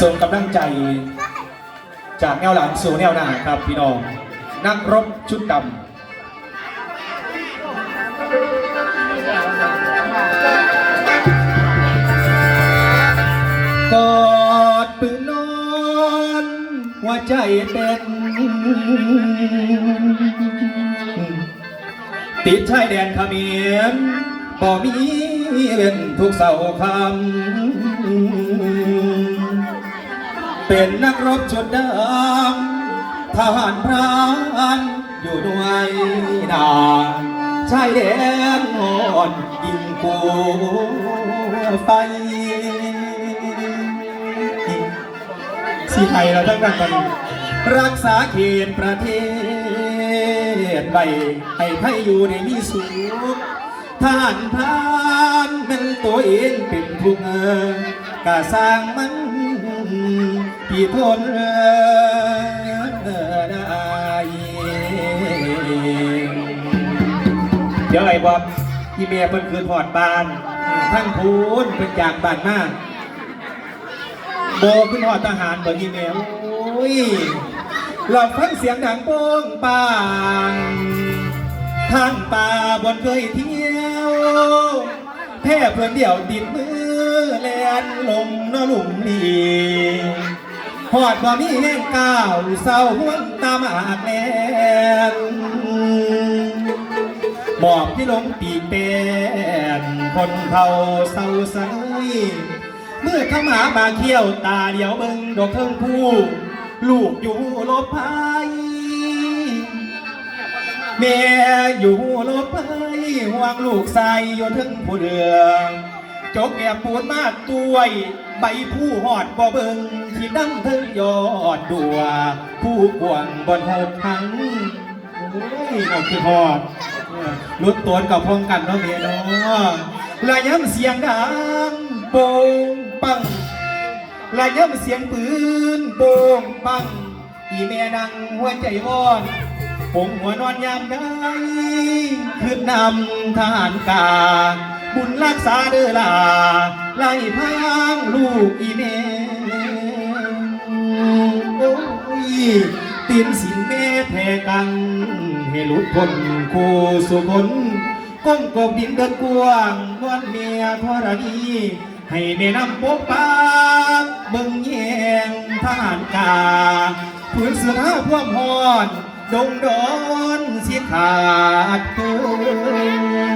ส่งกำลังใจ จากแนวหลังสู่แนวหน้าครับพี่น้อง นักรบชุดดำกอดปืนนอนหัวใจเต้นติดชายแดนขมีนบ่มีเว้นทุกเสาร์คำ เป็นนักรบชุดดำทหารพรานอยู่ด้วยนาชายแดนอ่อนยิงกูไฟสีไทยเราทั้งนั้นกันรักษาเขตประเทศไว้ให้ไทยอยู่ในมีสุขท่านพานเป็นตัวเองเป็นทุกข์กะสร้างมัน พี่ทนได้เดี๋ยวไอ้บอบพี่เมียเพิ่นคืนหอดบาน ทั้งพูนเป็นจากบานมากโบขึ้นหอดทหารเบอร์อีเมลโอ้ยเราฟังเสียงดังโป้งปางทางป่าบนเคยเที่ยวแพ้เพื่อนเดี่ยวดินมือแลนลมนลุ่มลีห อดบ่มีแห้งก้าวเศร้าห่วงตามอากแลนหมอบที่ลงปีเป็นคนเขาเศร้าใสเมื่อข้ามาบาเขี้ยวตาเดียวเบิ่งดอกเทิงผู้ลูกอยู่ลบพายแม่อยู่ลบพายห่วงลูกใส่อยู่ถึงผู้เดือง จกแอบปูนมากตัวยใบผู้หอดบ่เบิงที่ดังเทิงยอดดัว ผู้กวงบนหกทั้งโอ้ยเอาคือพอดรุดตัวกับพองกันเนาะเมียเนาะและย้ำเสียงดังโป่งปังและย้ำเสียงปืนโป่งปังอีเมียนังหัวใจวอนผมหัวนอนยามได้คืนนำทหารกา บุญรักษาเด้อลาไล่พังลูกอีเมโอ้ยตีนสินแม่แพ้กัง ให้หลุดพ้นคู่สุคนก้มกบดินเดินกว้างนวลเมียทรณีให้แม่นำปกปากเบิ่งแยงทหารกาผืนเสื้อผ้าพวกหอน ดงดอนสิขาดเกิน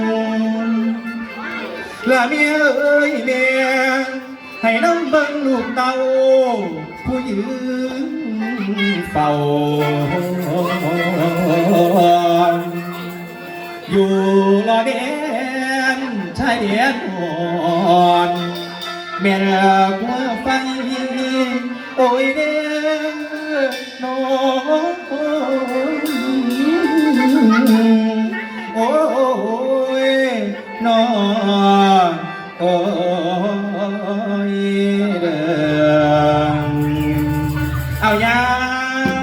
ละเมียเอ้ยเมียให้น้ำเบิ่งลูกเต้าผู้ยืนเฝ้าอยู่ละเดนชายแดนอ่อนแม่กว่าไฟโอ้ยเด้อน้อง โอ้ยเด้อเอายา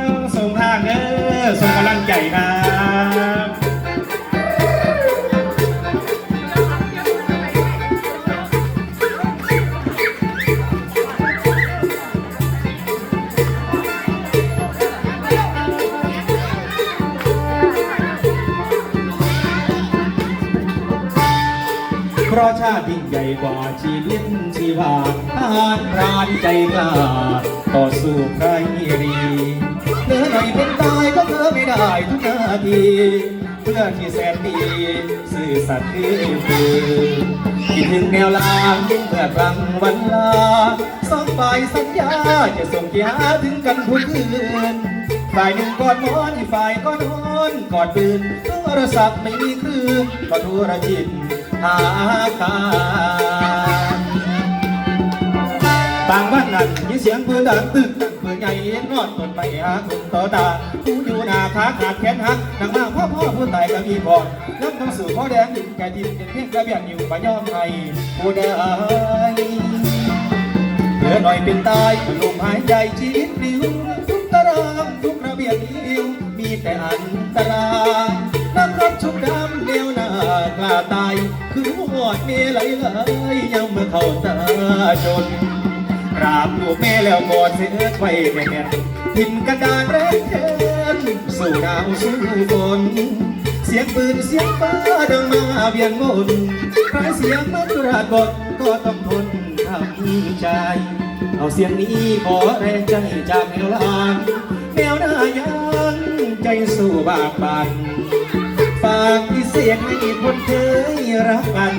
วส่งทางเด้อส่งกำลังใจมา เพราะชาติยิ่งใหญ่กว่าชีวิตชีวาทหารพรานใจกล้าต่อสู้ใครรีเนื้อหน่อยเป็นตายก็เธอไม่ได้ทุกนาทีเพื่อที่แสนดีสื่อสัตย์คือคือคิดถึงแนวลางเมื่อกลางวันลาสองฝ่ายสัญญาจะส่งเกียรถึงกันทุกคืนฝ่ายหนึ่งกอดมอนอีกฝ่ายก็นอนกอดปืนโทรศัพท์ไม่มีคลื่นก็โทรจิต หาการบางบ้านนั้นมีเสียงปืนดังตึกดังปืนใหญ่เอ็นอนต้นไปหาคุณต่อตาผู้อยู่หน้าขาขาดแขนหักนังมาพ่อพ่อผู้ตายก็มีพอน้ำต้องสู่พ่อแดงดินแก่ดินเป็นเพียงกระเบียนอยู่ปะยอมให้ผู้ใดเหลือหน่อยเป็นตายลมหายใจชีวิตปลิวทุกตารางทุกระเบียบอิวมีแต่อันตรายนักรบชุกดำเดียวากล้าตาย คือหอดเมไหลไหลยังเมื่อเข้าตาจนกราบลูกแม่แล้วกอดเสือไว้แน่นๆทิมกระดานแรงแทนสู้ดาวสู้ฝนเสียงปืนเสียงฟ้าดังมาเวียนวนใครเสียงมันระกดก็ต้องทนทำใจ เอาเสียงนี้ขอแรงใจจากแนวลานแนวหน้ายังใจสู้บากบัน ฝากที่เสียงให้คนเคยรักกัน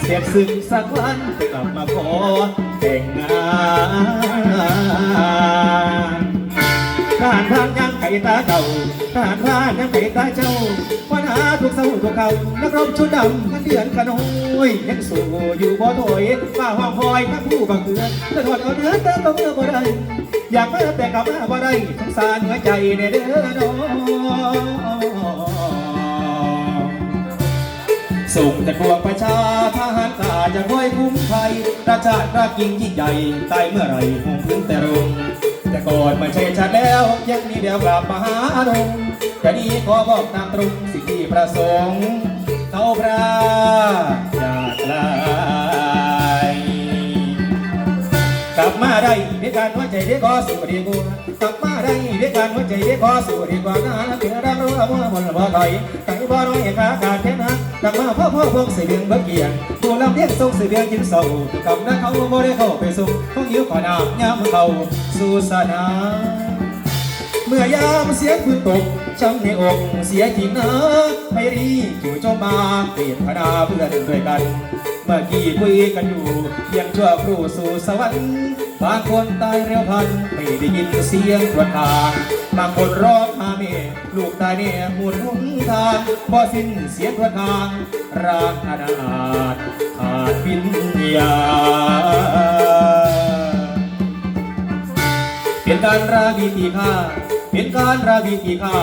เสียงซึ้งสักวันจะกลับมาขอแต่งงานทารพรานยังไก่ตาเก่าทารพรานยังไก่ตาเจ้าปัญหาทุกเศร้าทุกเขานักรบชุดดำมันเดือนขนอยยังสู้อยู่บ่ถอยฝ้าห้องคอยพักผู้บังเกิดตะถอดเอาเนื้อเต้ต้องเมื่อบ่ได้อยากมาแต่กลับมาบ่ได้สงสารหัวใจในเด้อน้อง ส่งแต่พวงประชาทหารกาจะคอยคุ้มภัยราชาติรักยิ่งยิ่งใหญ่ตายเมื่อไหรคงพื้นแต่รงแต่ก่อนมาเชยชาติแล้วยังมีเดียวกลับมาหาดงแต่นี้ขอบอกตามตรงสิ่งที่ประสงค์เขาพระยากลา มาได้ด้วยการหัวใจเด็กก็สู้ดีกว่ากลับมาได้ด้วยการหัวใจเด็กก็สู้ดีกว่านะเพื่อรักรู้ว่ามันบ่ถอยไก่บ่น้อยขาการแค่นั้นกลับมาพ่อพ่อพวกเสียงเบิกเกียงผู้ลำเลียงส่งเสียงกินเศร้ากำนั้นเขาบ่ได้เข้าไปส่งห้องหิวขอน้ำยามเขาสู่สนาเมื่อยามเสียงปืนตกช้ำในอกเสียจริงนะไม่รีจู่โจมมาเปลี่ยนพนาเพื่อนด้วยกัน เมื่อกี้คุยกันอยู่เพียงชั่วครู่สู่สวรรค์บางคนตายเร็วพันไม่ได้ยินเสียงครวญทางบางคนร้องหาเมลูกตายเนี่ยหมุนหนทางบ่สิ้นเสียงครวญทางร่างอนาถขาดวิญญาเป็นการราวีตีข้าเป็นการราวีตีข้า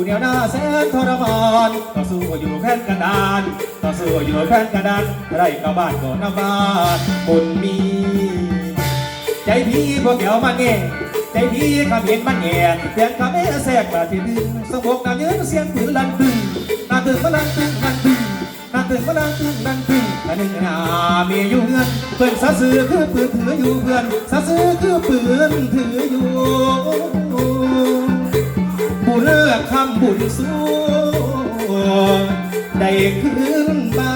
อยู่แนวหน้าแสนทรมานต่อสู้อยู่แค่กระดานต่อสู้อยู่แค่กระดานไรกับบ้านก่อนน้ำบ้านบุญมี ใจพี่พวกแกวมันเง่ใจพี่ขมิ้นมันแง่เสียงขมิ้นแทรกมาที่ดึงสมบกน้ำยืนเสียงปืนลันตึงนาตึงมาลันตึงลันตึงนาตึงมาลันตึงลันตึงอันหนึ่งนามีอยู่เงินเพื่อนสาสือคือปืนถืออยู่เพื่อนสาสือคือปืนถืออยู่ เลือกคำบุญสู้ได้คืนมา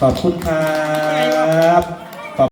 ขอบคุณครับ